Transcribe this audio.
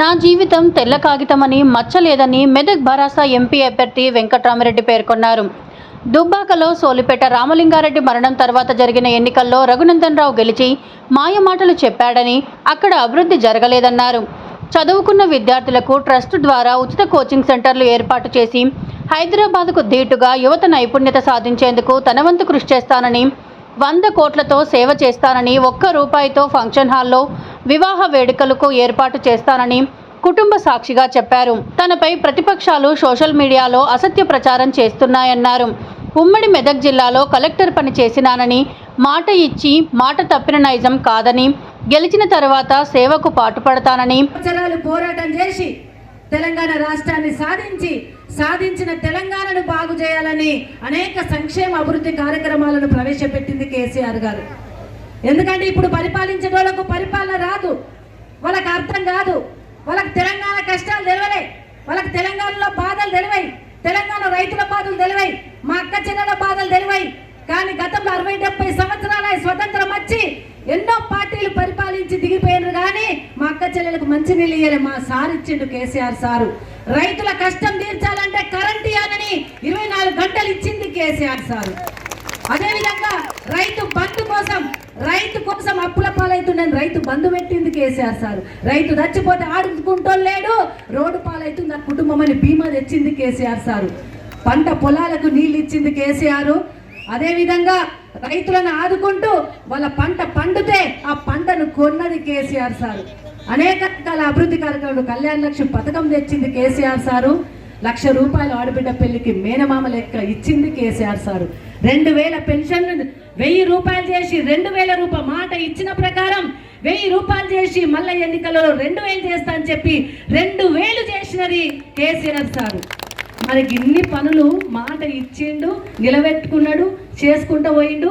నా జీవితం తెల్ల కాగితమని మచ్చలేదని మెదక్ భరాసా ఎంపీ అభ్యర్థి వెంకట్రామిరెడ్డి పేర్కొన్నారు. దుబ్బాకలో సోలిపేట రామలింగారెడ్డి మరణం తర్వాత జరిగిన ఎన్నికల్లో రఘునందన్ రావు గెలిచి మాయమాటలు చెప్పాడని అక్కడ అభివృద్ధి జరగలేదన్నారు. చదువుకున్న విద్యార్థులకు ట్రస్ట్ ద్వారా ఉచిత కోచింగ్ సెంటర్లు ఏర్పాటు చేసి హైదరాబాద్కు ధీటుగా యువత నైపుణ్యత సాధించేందుకు తనవంతు కృషి చేస్తానని వంద కోట్లతో సేవ చేస్తానని ఒక్క రూపాయితో ఫంక్షన్ హాల్లో వివాహ వేడుకలకు ఏర్పాటు చేస్తానని కుటుంబ సాక్షిగా చెప్పారు. తనపై ప్రతిపక్షాలు సోషల్ మీడియాలో అసత్య ప్రచారం చేస్తున్నాయన్నారు. ఉమ్మడి మెదక్ జిల్లాలో కలెక్టర్ పని చేసినానని మాట ఇచ్చి మాట తప్పిన నైజం కాదని గెలిచిన తర్వాత సేవకు పాటుపడతానని పోరాటం చేసి తెలంగాణ రాష్ట్రాన్ని సాధించి సాధించిన తెలంగాణను బాగు చేయాలని అనేక సంక్షేమ అభివృద్ధి కార్యక్రమాలను ప్రవేశపెట్టింది కేసీఆర్ గారు. ఎందుకంటే ఇప్పుడు పరిపాలించే వాళ్ళకు పరిపాలన రాదు. వాళ్ళకి అర్థం కాదు. వాళ్ళకి తెలంగాణ కష్టాలు తెలివలే. వాళ్ళకి తెలంగాణలో బాధలు తెలివై. తెలంగాణ రైతుల బాధలు తెలివై. మా అక్క చెల్లెల బాధలు తెలివై. కానీ గతంలో అరవై డెబ్బై సంవత్సరాల స్వతంత్రం వచ్చి ఎన్నో పార్టీలు పరిపాలించి దిగిపోయినారు కానీ మా అక్క చెల్లెలకు మంచి నిలియలే మా సార్ ఇచ్చిండు కేసీఆర్ సారు. రైతుల కష్టం తీర్చాలంటే కరెంట్ ఇవ్వాలని ఇరవై నాలుగు గంటలు ఇచ్చింది కేసీఆర్ సారు. అదేవిధంగా రైతు కోసం అప్పుల పాలవుతుండని రైతు బంధు పెట్టింది కేసీఆర్ సార్. రైతు చచ్చిపోతే ఆడుకుంటూ లేడు రోడ్డు పాలవుతుంది ఆ కుటుంబం అని బీమా తెచ్చింది కేసీఆర్ సారు. పంట పొలాలకు నీళ్ళు ఇచ్చింది కేసీఆర్ అదేవిధంగా రైతులను ఆదుకుంటూ వాళ్ళ పంట పండితే ఆ పంటను కొన్నది కేసీఆర్ సారు. అనేక రకాల అభివృద్ధి కార్యక్రమాలు కళ్యాణ లక్ష్మి పథకం తెచ్చింది కేసీఆర్ సారు. లక్ష రూపాయలు ఆడబిడ్డ పెళ్ళికి మేనమామ లెక్క ఇచ్చింది కేసీఆర్ సారు. రెండు వేల పెన్షన్ వెయ్యి రూపాయలు చేసి రెండు వేల రూపాయల మాట ఇచ్చిన ప్రకారం వెయ్యి రూపాయలు చేసి మళ్ళీ ఎన్నికలలో రెండు వేలు చేస్తా అని చెప్పి రెండు వేలు చేసినది కేసీఆర్ సారు. మనకి ఇన్ని పనులు మాట ఇచ్చిండు నిలబెట్టుకున్నాడు చేసుకుంటూ పోయిండు.